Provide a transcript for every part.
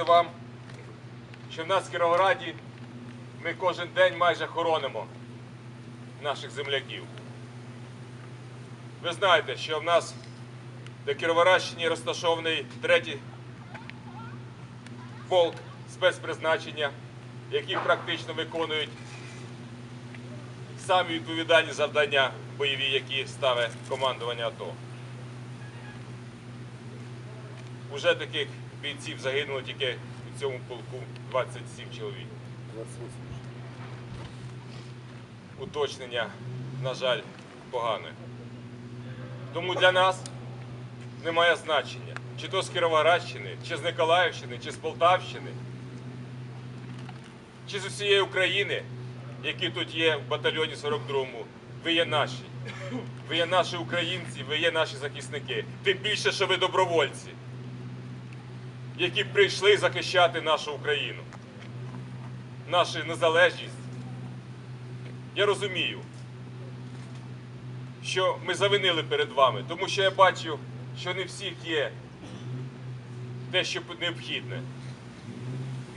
сказати вам, що в нас в Кіровограді ми кожен день майже хоронимо наших земляків. Ви знаєте, що в нас на Кіровоградщині розташований третій полк спецпризначення, які практично виконують самі відповідальні завдання бойові, які ставить командування АТО. Уже таких бійців загинуло тільки у цьому полку 27 чоловік. 28. Уточнення, на жаль, погане. Тому для нас немає значення, чи то з Кіровоградщини, чи з Николаївщини, чи з Полтавщини, чи з усієї України, які тут є в батальйоні 42-му. Ви є наші. Ви є наші українці, ви є наші захисники. Тим більше, що ви добровольці, які прийшли захищати нашу Україну, нашу незалежність. Я розумію, що ми завинили перед вами, тому що я бачу, що не всіх є те, що необхідне.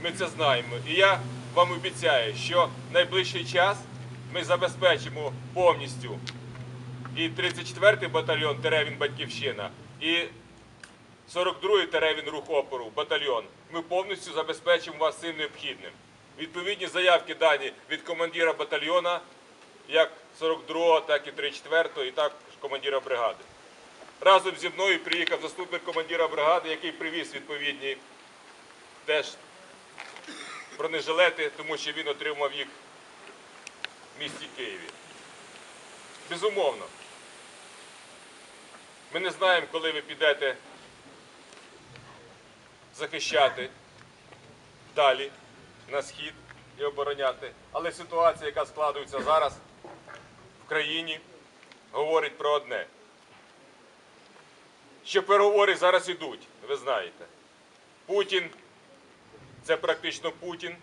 Ми це знаємо. І я вам обіцяю, що в найближчий час ми забезпечимо повністю і 34-й батальйон Теревін Батьківщина, і 42-й Теревін Рух опору батальйон. Ми повністю забезпечимо вас цим необхідним. Відповідні заявки дані від командира батальйона, як 42-го, так і 34-го, і також командира бригади. Разом зі мною приїхав заступник командира бригади, який привіз відповідні теж бронежилети, тому що він отримав їх в місті Києві. Безумовно. Ми не знаємо, коли ви підете захищати далі на схід і обороняти. Але ситуація, яка складується зараз в країні, говорить про одне. Що переговори зараз ідуть, ви знаєте. Путін, це практично Путін,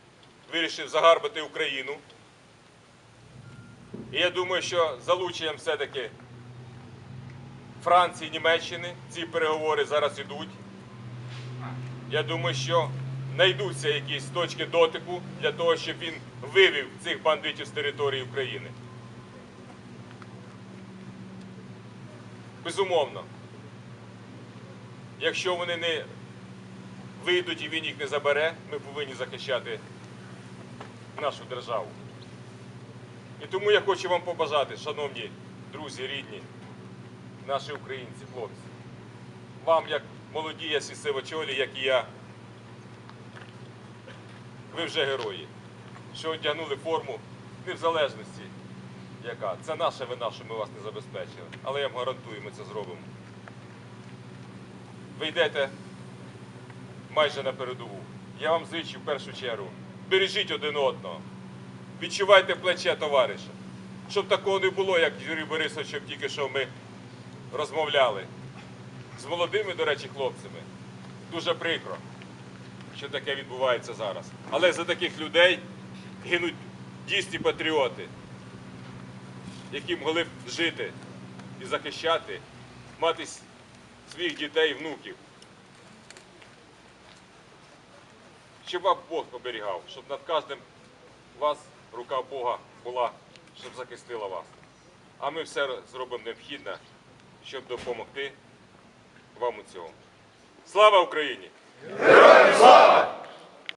вирішив загарбати Україну. І я думаю, що залученням все-таки Франції, Німеччини ці переговори зараз ідуть. Я думаю, що знайдуться якісь точки дотику для того, щоб він вивів цих бандитів з території України. Безумовно. Якщо вони не вийдуть і він їх не забере, ми повинні захищати нашу державу. І тому я хочу вам побажати, шановні друзі, рідні, наші українці, хлопці, вам, як молоді, ясі сивочолі, як і я, ви вже герої, що одягнули форму не в залежності, яка. Це наша вина, що ми вас не забезпечили. Але я вам гарантую, ми це зробимо. Ви йдете майже на передову. Я вам зичу в першу чергу. Бережіть один одного. Відчувайте плече товариша. Щоб такого не було, як Юрій Борисовичем тільки що ми розмовляли. З молодими, до речі, хлопцями. Дуже прикро, що таке відбувається зараз. Але за таких людей гинуть дійсні патріоти, які могли б жити і захищати, мати своїх дітей внуків. Щоб вам Бог оберігав, щоб над кожним вас рука Бога була, щоб захистила вас. А ми все зробимо необхідне, щоб допомогти вам у цьому. Слава Україні! Слава!